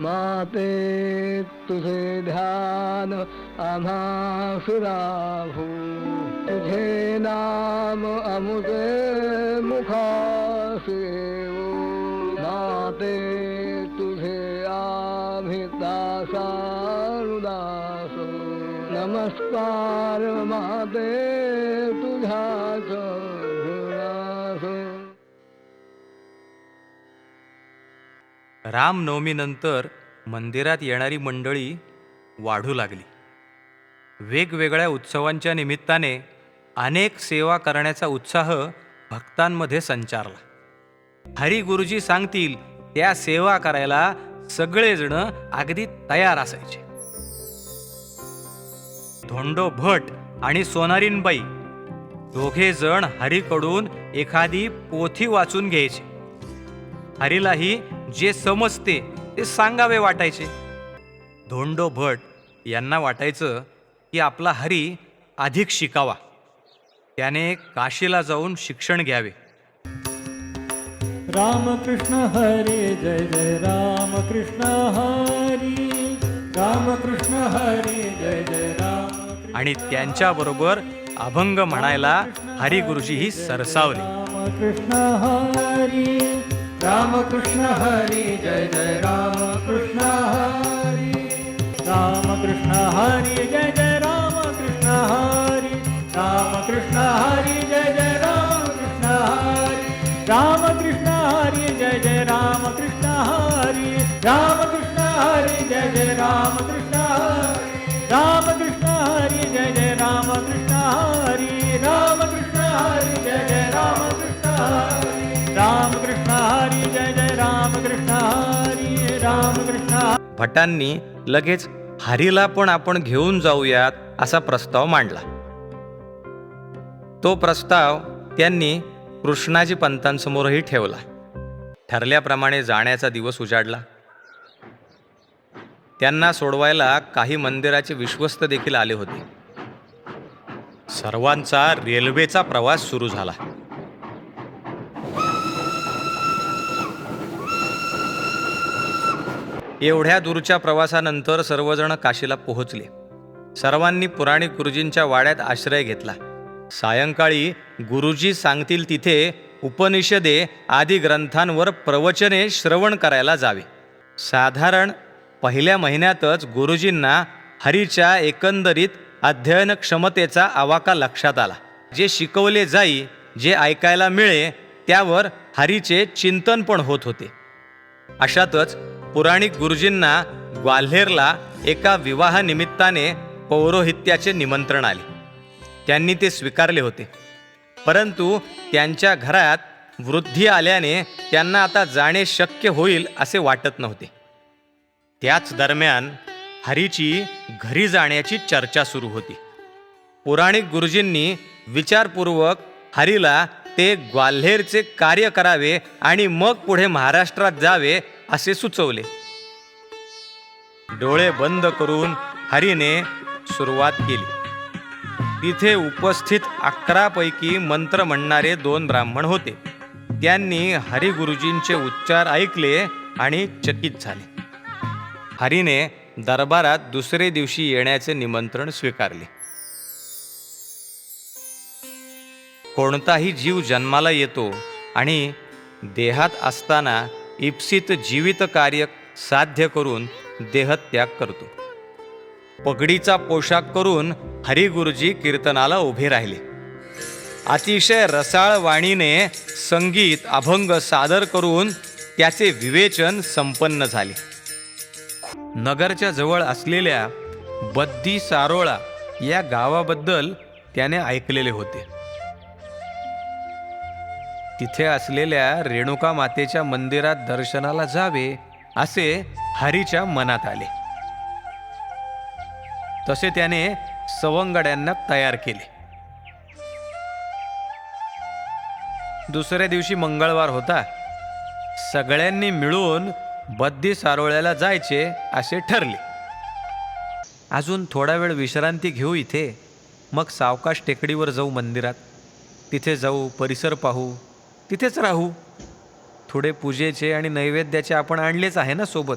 माते तुझे ध्यान आम्हा तुझे नाम अमुते मुखासे माते तुझे आभितासारुदास नमस्कार माते तुझ्याच रामनवमीनंतर मंदिरात येणारी मंडळी वाढू लागली. वेगवेगळ्या उत्सवांच्या निमित्ताने अनेक सेवा करण्याचा उत्साह भक्तांमध्ये संचारला. हरी गुरुजी सांगतील त्या सेवा करायला सगळेजण अगदी तयार असायचे. धोंडो भट आणि सोनारीनबाई दोघे जण हरीकडून एखादी पोथी वाचून घ्यायचे. हरीलाही जे समजते ते सांगावे वाटायचे. धोंडो भट यांना वाटायचं की आपला हरी अधिक शिकावा. त्याने काशीला जाऊन शिक्षण घ्यावे. रामकृष्ण हरे जय जय रामकृष्ण हरी. रामकृष्ण हरे जय जय राम आणि त्यांच्याबरोबर अभंग म्हणायला हरिगुरुजीही सरसावले. रामकृष्ण हरी. रामकृष्ण हरी जय जय रामकृष्ण हरी। रामकृष्ण भटांनी लगेच हरीला पण आपण घेऊन जाऊयात असा प्रस्ताव मांडला. तो प्रस्ताव त्यांनी कृष्णाजी पंतांसमोरही ठेवला. ठरल्याप्रमाणे जाण्याचा दिवस उजाडला. त्यांना सोडवायला काही मंदिराचे विश्वस्त देखील आले होते. सर्वांचा रेल्वेचा प्रवास सुरू झाला. एवढ्या दूरच्या प्रवासानंतर सर्वजण काशीला पोहोचले. सर्वांनी पुराणिक गुरुजींच्या वाड्यात आश्रय घेतला. सायंकाळी गुरुजी सांगतील तिथे उपनिषदे आदी ग्रंथांवर प्रवचने श्रवण करायला जावे. साधारण पहिल्या महिन्यातच गुरुजींना हरीच्या एकंदरीत अध्ययन क्षमतेचा आवाका लक्षात आला. जे शिकवले जाई जे ऐकायला मिळे त्यावर हरीचे चिंतन पण होत होते. अशातच पुराणिक गुरुजींना ग्वाल्हेरला एका विवाहानिमित्ताने पौरोहित्याचे निमंत्रण आले. त्यांनी ते स्वीकारले होते. परंतु त्यांच्या घरात वृद्धी आल्याने त्यांना आता जाणे शक्य होईल असे वाटत नव्हते. त्याच दरम्यान हरीची घरी जाण्याची चर्चा सुरू होती. पुराणिक गुरुजींनी विचारपूर्वक हरीला ते ग्वाल्हेरचे कार्य करावे आणि मग पुढे महाराष्ट्रात जावे असे सुचवले. डोळे बंद करून हरीने सुरुवात केली. तिथे उपस्थित अकरापैकी मंत्र म्हणणारे दोन ब्राह्मण होते. त्यांनी हरिगुरुजींचे उच्चार ऐकले आणि चकित झाले. हरीने दरबारात दुसरे दिवशी येण्याचे निमंत्रण स्वीकारले. कोणताही जीव जन्माला येतो आणि देहात असताना इप्सित जीवित कार्य साध्य करून देहत्याग करतो. पगडीचा पोशाख करून हरिगुरुजी कीर्तनाला उभे राहिले. अतिशय रसाळ वाणीने संगीत अभंग सादर करून त्याचे विवेचन संपन्न झाले. नगरच्या जवळ असलेल्या बद्दी सारोळा या गावाबद्दल त्याने ऐकलेले होते. तिथे असलेल्या रेणुका मातेच्या मंदिरात दर्शनाला जावे असे हरीच्या मनात आले. तसे त्याने सवंगड्यांना तयार केले. दुसऱ्या दिवशी मंगळवार होता. सगळ्यांनी मिळून बद्दी सारोळ्याला जायचे असे ठरले. अजून थोडा वेळ विश्रांती घेऊ इथे मग सावकाश टेकडीवर जाऊ मंदिरात. तिथे जाऊ परिसर पाहू. तिथेच राहू. थोडे पूजेचे आणि नैवेद्याचे आपण आणलेच आहे ना सोबत?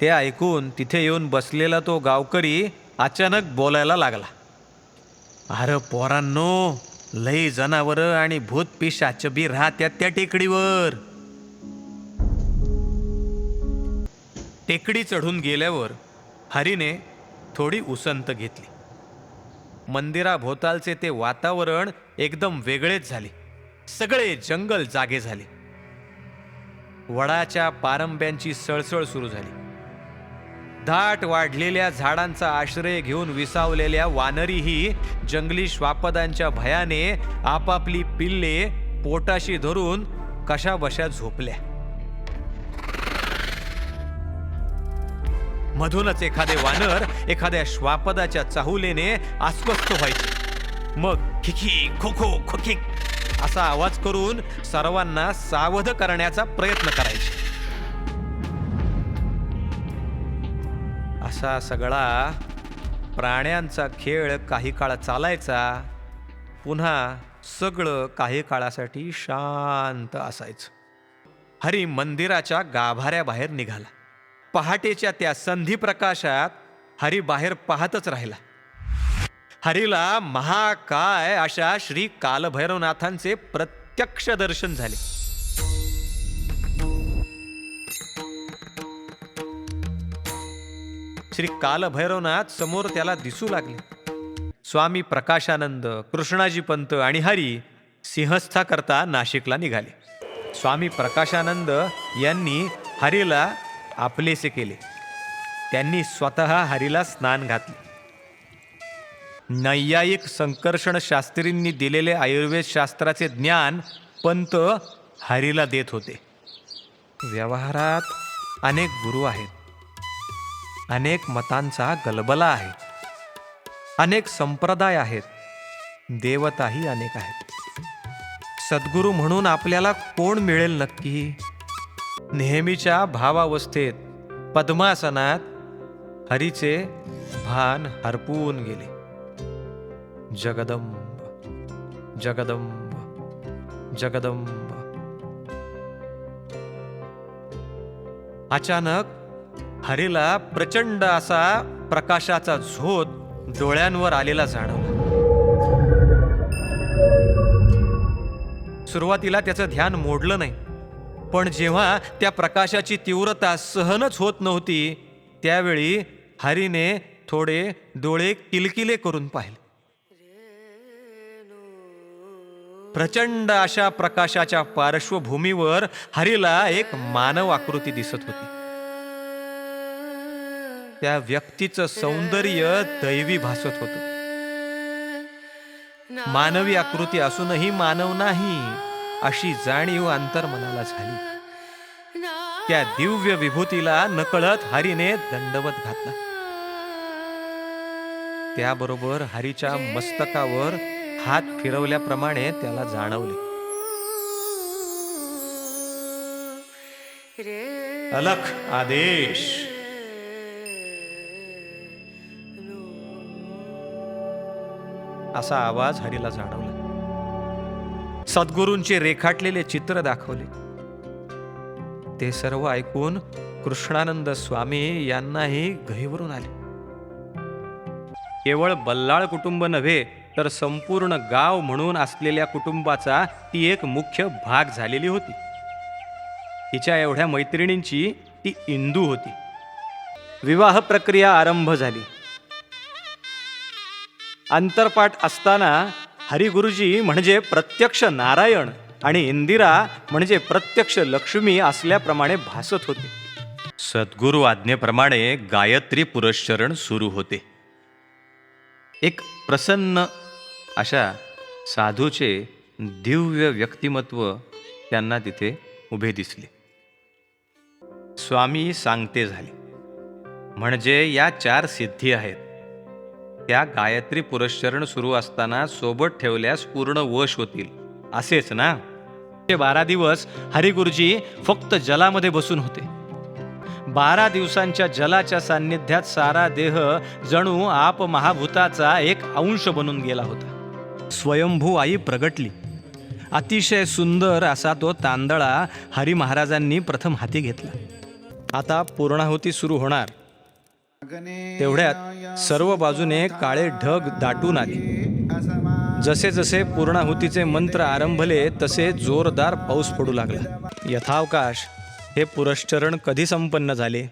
ते ऐकून तिथे येऊन बसलेला तो गावकरी अचानक बोलायला लागला. अरे पोरांनो लई जनावर आणि भूत पिशाच बी राहत्यात त्या टेकडीवर. टेकडी चढून गेल्यावर हरीने थोडी उसंत घेतली. मंदिराभोवतालचे ते वातावरण एकदम वेगळेच झाले. सगळे जंगल जागे झाले. वडाच्या पारंब्यांची सळसळ सुरू झाली. दाट वाढलेल्या झाडांचा आश्रय घेऊन विसावलेल्या वानरीही जंगली श्वापदांच्या भयाने आपापली पिल्ले पोटाशी धरून कशा बशा झोपल्या. मधूनच एखादे वानर एखाद्या श्वापदाच्या चाहुलेने अस्वस्थ व्हायचे. मग खिखी खो खो खोखिक असा आवाज करून सर्वांना सावध करण्याचा प्रयत्न करायचे. असा सगळा प्राण्यांचा खेळ काही काळ चालायचा पुन्हा सगळं काही काळासाठी शांत असायचं. हरी मंदिराच्या गाभाऱ्याबाहेर निघाला. पहाटेच्या त्या संधी प्रकाशात हरी बाहेर पाहतच राहिला. हरीला महाकाय अशा श्री कालभैरवनाथांचे प्रत्यक्ष दर्शन झाले. श्री कालभैरवनाथ समोर त्याला दिसू लागले. स्वामी प्रकाशानंद कृष्णाजी पंत आणि हरी सिंहस्था करता नाशिकला निघाले. स्वामी प्रकाशानंद यांनी हरीला आपलेसे केले. त्यांनी स्वतः हरीला स्नान घातले. नैयायिक संकर्षण शास्त्रींनी दिलेले आयुर्वेद शास्त्राचे ज्ञान पंत हरीला देत होते. व्यवहारात अनेक गुरु आहेत. अनेक मतांचा गलबला आहे. अनेक संप्रदाय आहेत. देवताही अनेक आहेत. सद्गुरू म्हणून आपल्याला कोण मिळेल नक्की? नेहमीच्या भावावस्थेत पद्मासनात हरीचे भान हरपून गेले. जगदंब जगदंब जगदंब. अचानक हरीला प्रचंड असा प्रकाशाचा झोत डोळ्यांवर आलेला जाणवला. सुरुवातीला त्याचं ध्यान मोडलं नाही. पण जेव्हा त्या प्रकाशाची तीव्रता सहनच होत नव्हती त्यावेळी हरीने थोडे डोळे किलकिले करून पाहिले. प्रचंड अशा प्रकाशाच्या पार्श्वभूमीवर हरीला एक मानव आकृती दिसत होती. त्या व्यक्तीचं सौंदर्य दैवी भासत होतं. मानवी आकृती असूनही मानव नाही. अशी जाणीव अंतर्मनाला झाली. त्या दिव्य विभूतीला नकळत हरीने दंडवत घातला. त्याबरोबर हरीच्या मस्तकावर हात फिरवल्याप्रमाणे त्याला जाणवले. अलख आदेश. असा आवाज हरीला जाणवला. सद्गुरूंचे रेखाटलेले चित्र दाखवले. ते सर्व ऐकून कृष्णानंद स्वामी यांनाही घहीवरून आले. केवळ बल्लाळ कुटुंब नव्हे तर संपूर्ण गाव म्हणून असलेल्या कुटुंबाचा ती एक मुख्य भाग झालेली होती. तिच्या एवढ्या मैत्रिणींची ती इंदू होती. विवाह प्रक्रिया आरंभ झाली. अंतरपाठ असताना हरिगुरुजी म्हणजे प्रत्यक्ष नारायण आणि इंदिरा म्हणजे प्रत्यक्ष लक्ष्मी असल्याप्रमाणे भासत होते. सद्गुरु आज्ञेप्रमाणे गायत्री पुरश्चरण सुरू होते. एक प्रसन्न अशा साधूचे दिव्य व्यक्तिमत्व त्यांना तिथे उभे दिसले. स्वामी सांगते झाले म्हणजे या चार सिद्धी आहेत. त्या गायत्री पुरस्चरण सुरू असताना सोबत ठेवल्यास पूर्ण वश होतील. असेच ना? ते बारा दिवस हरिगुरुजी फक्त जलामध्ये बसून होते. बारा दिवसांच्या जलाच्या सान्निध्यात सारा देह जणू आप महाभूताचा एक अंश बनून गेला होता. स्वयंभू आई प्रगटली. अतिशय सुंदर असा तो तांदळा हरी महाराजांनी प्रथम हाती घेतला. आता पूर्णाहुती सुरू होणार. तेवढ्यात सर्व बाजूने काळे ढग दाटून आले जसे जसे पूर्णाहुतीचे मंत्र आरंभले तसे जोरदार पाऊस पडू लागला. यथावकाश हे पुरश्चरण कधी संपन्न झाले?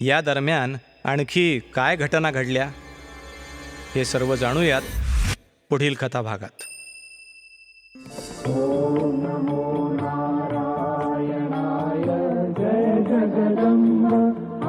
या दरम्यान आणखी काय घटना घडल्या? हे सर्व जाणूयात पुढील कथाभागात. जय